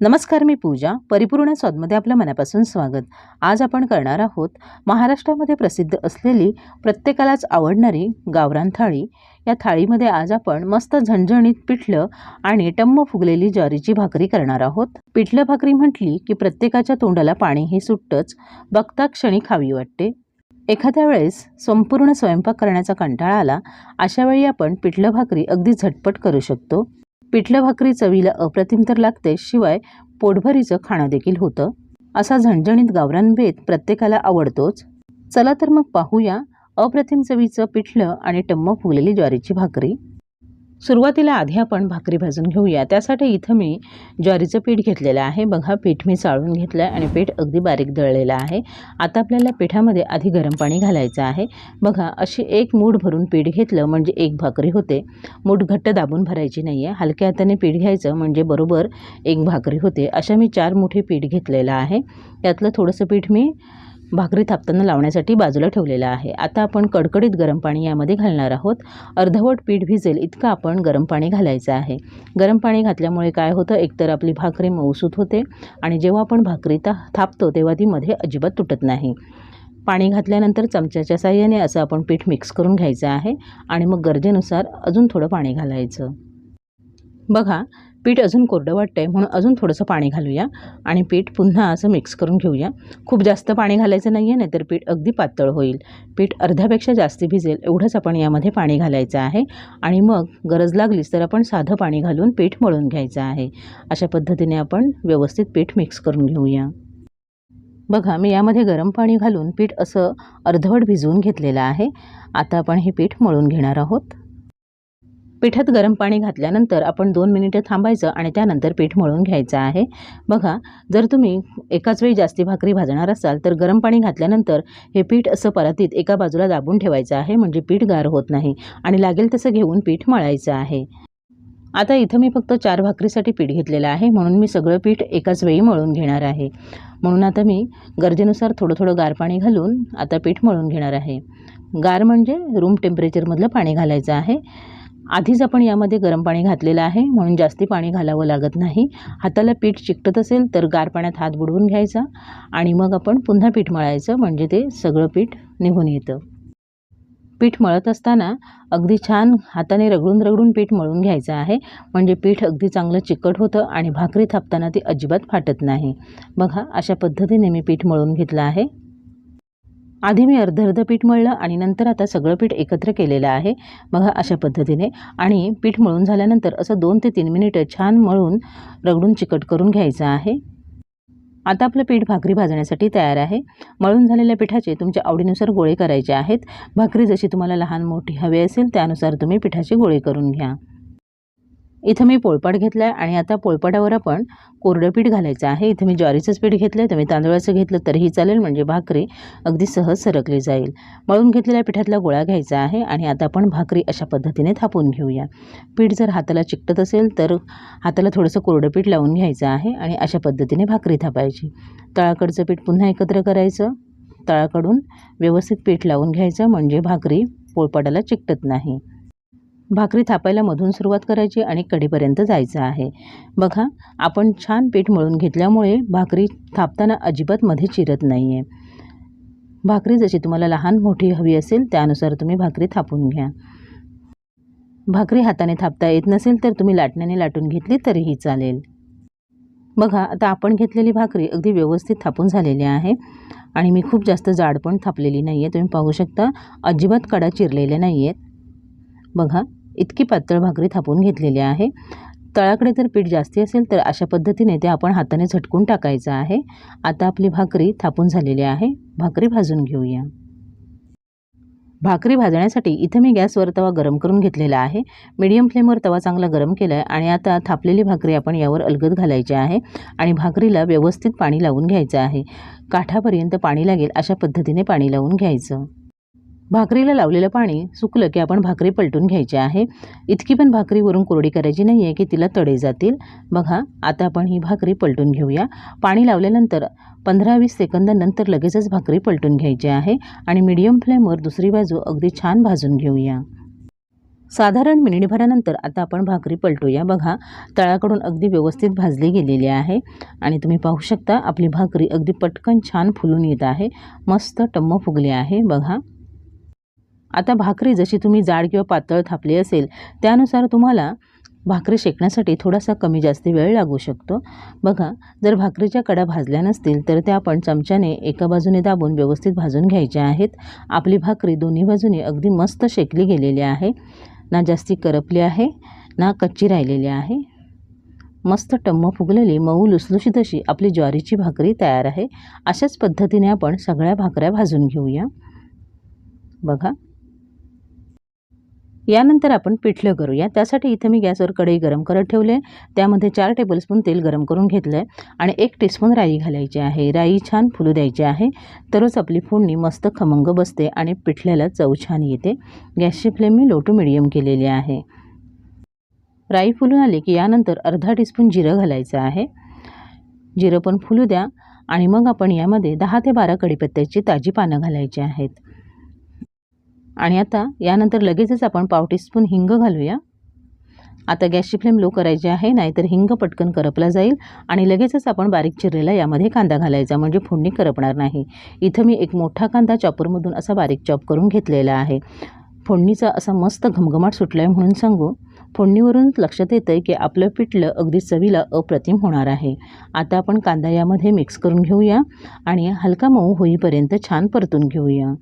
नमस्कार मी पूजा परिपूर्ण स्वादमध्ये आपलं मनापासून स्वागत. आज आपण करणार आहोत महाराष्ट्रामध्ये प्रसिद्ध असलेली प्रत्येकालाच आवडणारी गावरान थाळी. या थाळीमध्ये आज आपण मस्त झणझणीत पिठलं आणि टम्म फुगलेली ज्वारीची भाकरी करणार आहोत. पिठलं भाकरी म्हटली की प्रत्येकाच्या तोंडाला पाणी हे सुटतंच बघता क्षणी खावी वाटते. एखाद्या वेळेस संपूर्ण स्वयंपाक करण्याचा कंटाळा आला अशावेळी आपण पिठलं भाकरी अगदी झटपट करू शकतो. पिठलं भाकरी चवीला अप्रतिम तर लागते शिवाय पोटभरीचं खाणं देखील होतं. असा झणझणीत गावरान बेत प्रत्येकाला आवडतोच. चला तर मग पाहूया अप्रतिम चवीचं पिठलं आणि टम्म फुगलेली ज्वारीची भाकरी. सुरुवातीला आधी आपण भाकरी भाजून घेऊया. त्यासाठी इथं मी ज्वारीचं पीठ घेतलेलं आहे. बघा पीठ मी चाळून घेतलं आहे आणि पीठ अगदी बारीक दळलेलं आहे. आता आपल्याला पिठामध्ये आधी गरम पाणी घालायचं आहे. बघा अशी एक मूठ भरून पीठ घेतलं म्हणजे एक भाकरी होते. मूठ घट्ट दाबून भरायची नाही आहे हलक्या हाताने पीठ घ्यायचं म्हणजे बरोबर एक भाकरी होते. अशा मी चार मोठे पीठ घेतलेलं आहे. त्यातलं थोडंसं पीठ मी भाकरी थापताना लावण्यासाठी बाजूला ठेवलेलं आहे. आता आपण कडकडीत गरम पाणी यामध्ये घालणार आहोत. अर्धवट पीठ भिजेल इतकं आपण गरम पाणी घालायचं आहे. गरम पाणी घातल्यामुळे काय होतं? एकतर आपली भाकरी मऊसूत होते आणि जेव्हा आपण भाकरी ता थापतो तेव्हा ती मध्ये अजिबात तुटत नाही. पाणी घातल्यानंतर चमच्याच्या साह्याने असं आपण पीठ मिक्स करून घ्यायचं आहे आणि मग गरजेनुसार अजून थोडं पाणी घालायचं. बघा पीठ अजून कोरडं वाटतं आहे म्हणून अजून थोडंसं पाणी घालूया आणि पीठ पुन्हा असं मिक्स करून घेऊया. खूप जास्त पाणी घालायचं नाही आहे नाहीतर पीठ अगदी पातळ होईल. पीठ अर्ध्यापेक्षा जास्ती भिजेल एवढंच आपण यामध्ये पाणी घालायचं आहे. आणि मग गरज लागलीच तर आपण साधं पाणी घालून पीठ मळून घ्यायचं आहे. अशा पद्धतीने आपण व्यवस्थित पीठ मिक्स करून घेऊया. बघा मी यामध्ये गरम पाणी घालून पीठ असं अर्धवट भिजवून घेतलेलं आहे. आता आपण हे पीठ मळून घेणार आहोत. पिठात गरम पाणी घातल्यानंतर आपण दोन मिनिटं थांबायचं आणि त्यानंतर पीठ मळून घ्यायचं आहे. बघा जर तुम्ही एकाच वेळी जास्ती भाकरी भाजणार असाल तर गरम पाणी घातल्यानंतर हे पीठ असं परातीत एका बाजूला दाबून ठेवायचं आहे म्हणजे पीठ गार होत नाही आणि लागेल तसं घेऊन पीठ मळायचं आहे. आता इथं मी फक्त चार भाकरीसाठी पीठ घेतलेलं आहे म्हणून मी सगळं पीठ एकाच वेळी मळून घेणार आहे. म्हणून आता मी गरजेनुसार थोडं थोडं गार पाणी घालून आता पीठ मळून घेणार आहे. गार म्हणजे रूम टेम्परेचरमधलं पाणी घालायचं आहे. आधीच आपण यामध्ये गरम पाणी घातलेलं आहे म्हणून जास्ती पाणी घालावं लागत नाही. हाताला पीठ चिकटत असेल तर गार पाण्यात हात बुडवून घ्यायचा आणि मग आपण पुन्हा पीठ मळायचं म्हणजे ते सगळं पीठ निघून येतं. पीठ मळत असताना अगदी छान हाताने रगडून रगडून पीठ मळून घ्यायचं आहे म्हणजे पीठ अगदी चांगलं चिकट होतं आणि भाकरी थापताना ती अजिबात फाटत नाही. बघा अशा पद्धतीने मी पीठ मळून घेतलं आहे. आधी मी अर्ध अर्ध पीठ मळलं आणि नंतर आता सगळं पीठ एकत्र केलेलं आहे. बघा अशा पद्धतीने. आणि पीठ मळून झाल्यानंतर असं दोन ते तीन मिनिटं छान मळून रगडून चिकट करून घ्यायचं आहे. आता आपलं पीठ भाकरी भाजण्यासाठी तयार आहे. मळून झालेल्या पिठाचे तुमच्या आवडीनुसार गोळे करायचे आहेत. भाकरी जशी तुम्हाला लहान मोठी हवी असेल त्यानुसार तुम्ही पिठाचे गोळे करून घ्या. इथं मी पोळपाट घेतला आहे आणि आता पोळपाटावर आपण कोरडं पीठ घालायचं आहे. इथं मी ज्वारीचंच पीठ घेतलं आहे तुम्ही तांदळाचं घेतलं तरीही चालेल म्हणजे भाकरी अगदी सहज सरकली जाईल. मळून घेतलेल्या पिठातला गोळा घ्यायचा आहे आणि आता आपण भाकरी अशा पद्धतीने थापून घेऊया. पीठ जर हाताला चिकटत असेल तर हाताला थोडंसं कोरडं पीठ लावून घ्यायचं आहे आणि अशा पद्धतीने भाकरी थापायची. तळाकडचं पीठ पुन्हा एकत्र करायचं. तळाकडून व्यवस्थित पीठ लावून घ्यायचं म्हणजे भाकरी पोळपाटाला चिकटत नाही. भाकरी थापायला मधून सुरुवात करायची आणि कढीपर्यंत जायचं आहे. बघा आपण छान पीठ मळून घेतल्यामुळे भाकरी थापताना अजिबात मध्ये चिरत नाही आहे भाकरी जशी तुम्हाला लहान मोठी हवी असेल त्यानुसार तुम्ही भाकरी थापून घ्या. भाकरी हाताने थापता येत नसेल तर तुम्ही लाटण्याने लाटून घेतली तरीही चालेल. बघा आता आपण घेतलेली भाकरी अगदी व्यवस्थित थापून झालेली आहे आणि मी खूप जास्त जाड पण थापलेली नाही आहे तुम्ही पाहू शकता अजिबात कडा चिरलेल्या नाही आहेत बघा इतकी पातळ भाकरी थापून घेतलेली आहे. तळाकडे जर पीठ जास्ती असेल तर अशा पद्धतीने ते आपण हाताने झटकून टाकायचं आहे. आता आपली भाकरी थापून झालेली आहे. भाकरी भाजून घेऊया. भाकरी भाजण्यासाठी इथं मी गॅसवर तवा गरम करून घेतलेला आहे. मीडियम फ्लेमवर तवा चांगला गरम केला आहे आणि आता थापलेली भाकरी आपण यावर अलगद घालायची आहे आणि भाकरीला व्यवस्थित पाणी लावून घ्यायचं आहे. काठापर्यंत पाणी लागेल अशा पद्धतीने पाणी लावून घ्यायचं. भाकरीला लावलेलं पाणी सुकलं की आपण भाकरी पलटून घ्यायची आहे. इतकी पण भाकरीवरून कोरडी करायची नाही आहे की तिला तडे जातील. बघा आता आपण ही भाकरी पलटून घेऊया. पाणी लावल्यानंतर पंधरा वीस सेकंदानंतर लगेचच भाकरी पलटून घ्यायची आहे आणि मीडियम फ्लेमवर दुसरी बाजू अगदी छान भाजून घेऊया. साधारण मिनिटभरानंतर आता आपण भाकरी पलटूया. बघा तळाकडून अगदी व्यवस्थित भाजली गेलेली आहे आणि तुम्ही पाहू शकता आपली भाकरी अगदी पटकन छान फुलून येत आहे. मस्त टम्म फुगली आहे. बघा. आता भाकरी जशी तुम्ही जाड किंवा पातळ थापली असेल त्यानुसार तुम्हाला भाकरी शेकण्यासाठी थोडासा कमी जास्त वेळ लागू शकतो. बघा जर भाकरीच्या कडा भाजल्या नसतील तर त्या आपण चमच्याने एका बाजूने दाबून व्यवस्थित भाजून घ्यायच्या आहेत. आपली भाकरी दोन्ही बाजूने अगदी मस्त शेकली गेलेली आहे. ना जास्ती करपली आहे ना कच्ची राहिलेली आहे. मस्त टम्म फुगलेली मऊ लुसलुशीत अशी आपली ज्वारीची भाकरी तयार आहे. अशाच पद्धतीने आपण सगळ्या भाकऱ्या भाजून घेऊया. बघा यानंतर आपण पिठलं करूया. त्यासाठी इथं मी गॅसवर कढई गरम करत ठेवले. त्यामध्ये चार टेबलस्पून तेल गरम करून घेतलं आहे आणि एक टीस्पून राई घालायची आहे. राई छान फुलू द्यायची आहे. तरच आपली फोडणी मस्त खमंग बसते आणि पिठल्याला चव छान येते. गॅसची फ्लेम मी लो टू मिडियम केलेली आहे. राई फुलून आली की यानंतर अर्धा टीस्पून जिरं घालायचं आहे. जिरं पण फुलू द्या. आणि मग आपण यामध्ये दहा ते बारा कढीपत्त्याची ताजी पानं घालायची आहेत. आणि आता यानंतर लगेचच आपण पाव टीस्पून हिंग घालूया. आता गॅसची फ्लेम लो करायची आहे नाहीतर हिंग पटकन करपला जाईल आणि लगेचच आपण बारीक चिरलेला यामध्ये कांदा घालायचा म्हणजे फोडणी करपणार नाही. इथं मी एक मोठा कांदा चॉपरमधून असा बारीक चॉप करून घेतलेला आहे. फोडणीचा असा मस्त घमघमाट सुटला आहे म्हणून सांगू. फोडणीवरून लक्षात येतं आहे की आपलं पिठलं अगदी चवीला अप्रतिम होणार आहे. आता आपण कांदा यामध्ये मिक्स करून घेऊया आणि हलका मऊ होईपर्यंत छान परतून घेऊया.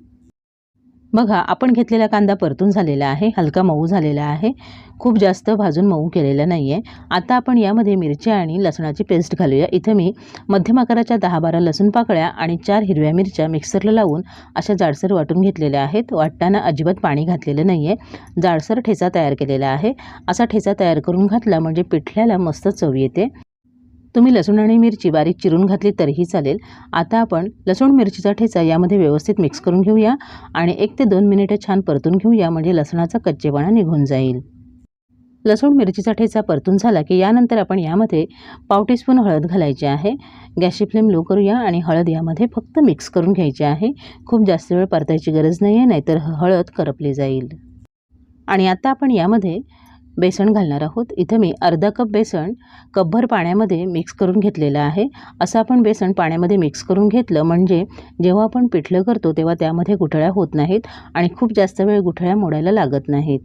बघा आपण घेतलेला कांदा परतून झालेला आहे हलका मऊ झालेला आहे. खूप जास्त भाजून मऊ केलेला नाही आहे आता आपण यामध्ये मिरची आणि लसणाची पेस्ट घालूया. इथं मी मध्यम आकाराच्या दहा बारा लसूण पाकळ्या आणि चार हिरव्या मिरच्या मिक्सरला लावून अशा जाडसर वाटून घेतलेल्या आहेत. वाटताना अजिबात पाणी घातलेलं नाही आहे जाडसर ठेचा तयार केलेला आहे. असा ठेचा तयार करून घातला म्हणजे पिठल्याला मस्त चव येते. तुम्ही लसूण आणि मिरची बारीक चिरून घातली तरीही चालेल. आता आपण लसूण मिरचीचा ठेचा यामध्ये व्यवस्थित मिक्स करून घेऊया आणि एक ते दोन मिनिटं छान परतून घेऊया म्हणजे लसणाचा कच्चेपणा निघून जाईल. लसूण मिरचीचा ठेचा परतून झाला की यानंतर आपण यामध्ये पाव टीस्पून हळद घालायची आहे. गॅसची फ्लेम लो करूया आणि हळद यामध्ये फक्त मिक्स करून घ्यायची आहे. खूप जास्त वेळ परतायची गरज नाही आहे नाहीतर हळद करपली जाईल. आणि आता आपण यामध्ये बेसन घालणार आहोत. इथं मी अर्धा कप बेसन कपभर पाण्यामध्ये मिक्स करून घेतलेलं आहे. असं आपण बेसन पाण्यामध्ये मिक्स करून घेतलं म्हणजे जेव्हा आपण पिठलं करतो तेव्हा त्यामध्ये गुठळ्या होत नाहीत आणि खूप जास्त वेळ गुठळ्या मोडायला लागत नाहीत.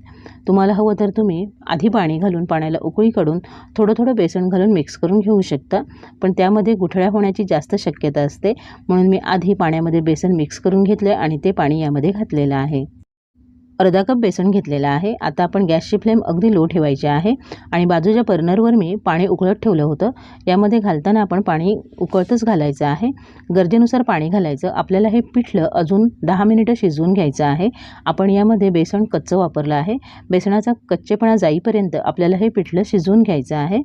तुम्हाला हवं तर तुम्ही आधी पाणी घालून पाण्याला उकळी काढून थोडं थोडं बेसन घालून मिक्स करून घेऊ शकता. पण त्यामध्ये गुठळ्या होण्याची जास्त शक्यता असते. म्हणून मी आधी पाण्यामध्ये बेसन मिक्स करून घेतलं आणि ते पाणी यामध्ये घातलेलं आहे. अर्धा कप बेसन घेतलेलं आहे. आता आपण गॅसची फ्लेम अगदी लो ठेवायची आहे आणि बाजूच्या बर्नरवर मी पाणी उकळत ठेवलं होतं. यामध्ये घालताना आपण पाणी उकळतच घालायचं आहे. गरजेनुसार पाणी घालायचं. आपल्याला हे पिठलं अजून दहा मिनिटं शिजवून घ्यायचं आहे. आपण यामध्ये बेसन कच्चं वापरलं आहे. बेसनाचा कच्चेपणा जाईपर्यंत आपल्याला हे पिठलं शिजवून घ्यायचं आहे.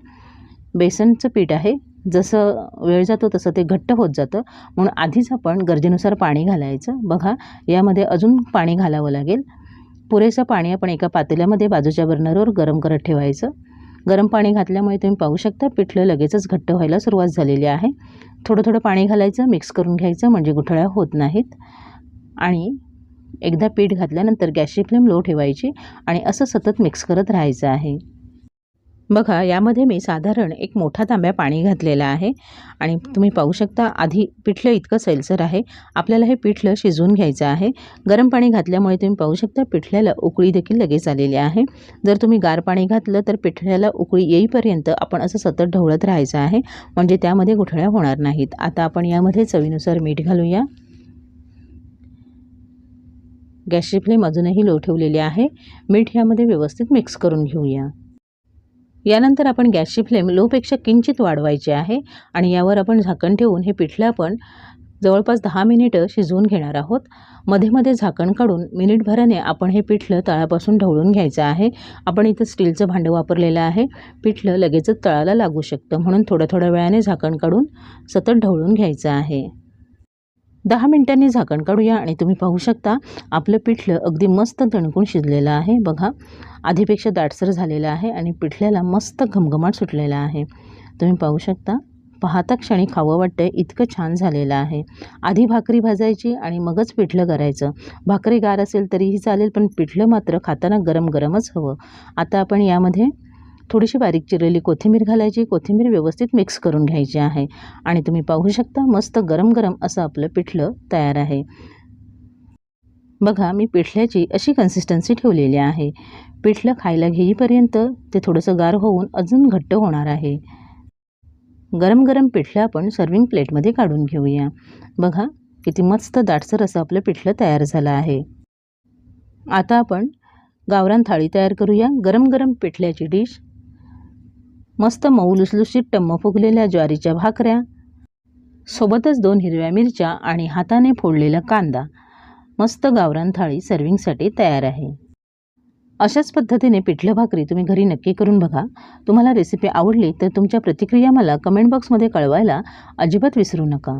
बेसनचं पीठ आहे. जसं वेळ जातो तसं ते घट्ट होत जातं. म्हणून आधीच आपण गरजेनुसार पाणी घालायचं. बघा यामध्ये अजून पाणी घालावं लागेल. पुरेसं पाणी आपण एका पातेल्यामध्ये बाजूच्या बर्नरवर गरम करत ठेवायचं. गरम पाणी घातल्यामुळे तुम्ही पाहू शकता पिठलं लगेचच घट्ट व्हायला सुरुवात झालेली आहे. थोडं थोडं पाणी घालायचं मिक्स करून घ्यायचं म्हणजे गुठळ्या होत नाहीत. आणि एकदा पीठ घातल्यानंतर गॅसची फ्लेम लो ठेवायची आणि असं सतत मिक्स करत राहायचं आहे. बघा यामध्ये मी साधारण एक मोठा तांब्या पाणी घातलेला आहे. आणि तुम्ही पाहू शकता आधी पिठलं इतकं सैलसर आहे. आपल्याला हे पिठलं शिजवून घ्यायचं आहे. गरम पाणी घातल्यामुळे तुम्ही पाहू शकता पिठल्याला उकळी देखील लगेच आलेली आहे. जर तुम्ही गार पाणी घातलं तर पिठल्याला उकळी येईपर्यंत आपण असं सतत ढवळत राहायचं आहे. म्हणजे त्यामध्ये गुठळ्या होणार नाहीत. आता आपण यामध्ये चवीनुसार मीठ घालूया. गॅसची फ्लेम अजूनही लो ठेवलेली आहे. मीठ यामध्ये व्यवस्थित मिक्स करून घेऊया. यानंतर आपण गॅसची फ्लेम लोपेक्षा किंचित वाढवायची आहे आणि यावर आपण झाकण ठेवून हे पिठलं आपण जवळपास दहा मिनिटं शिजवून घेणार आहोत. मध्ये मध्ये झाकण काढून मिनिटभराने आपण हे पिठलं तळापासून ढवळून घ्यायचं आहे. आपण इथं स्टीलचं भांडं वापरलेलं आहे. पिठलं लगेचच तळाला लागू शकतं म्हणून थोड्या थोड्या वेळाने झाकण काढून सतत ढवळून घ्यायचं आहे. दहा मिनटांनी झाकण काढूया आणि तुम्ही पाहू शकता आपलं पिठलं अगदी मस्त तणकून शिजलेलं आहे. बघा आधीपेक्षा दाटसर झालेलं आहे आणि पिठल्याला मस्त घमघमाट सुटलेला आहे. तुम्ही पाहू शकता पाहता क्षणी खावं वाटतं इतकं छान झालेलं आहे. आधी भाकरी भाजायची आणि मगच पिठलं करायचं. भाकरी गार असेल तरीही चालेल पण पिठलं मात्र खाताना गरम गरमच हवं. आता आपण यामध्ये थोडीशी बारीक चिरलेली कोथिंबीर घालायची. कोथिंबीर व्यवस्थित मिक्स करून घ्यायची आहे. आणि तुम्ही पाहू शकता मस्त गरम गरम असं आपलं पिठलं तयार आहे. बघा मी पिठल्याची अशी कन्सिस्टन्सी ठेवलेली आहे. पिठलं खायला घेईपर्यंत ते थोडंसं गार होऊन अजून घट्ट होणार आहे. गरम गरम पिठलं आपण सर्विंग प्लेटमध्ये काढून घेऊया. बघा किती मस्त दाटसर असं आपलं पिठलं तयार झालं आहे. आता आपण गावरान थाळी तयार करूया. गरम गरम पिठल्याची डिश मस्त मऊ लुसलुशीत टम्म फुगलेल्या ज्वारीच्या भाकऱ्या. सोबतच दोन हिरव्या मिरच्या आणि हाताने फोडलेला कांदा. मस्त गावरान थाळी सर्विंगसाठी तयार आहे. अशाच पद्धतीने पिठलं भाकरी तुम्ही घरी नक्की करून बघा. तुम्हाला रेसिपी आवडली तर तुमच्या प्रतिक्रिया मला कमेंट बॉक्समध्ये कळवायला अजिबात विसरू नका.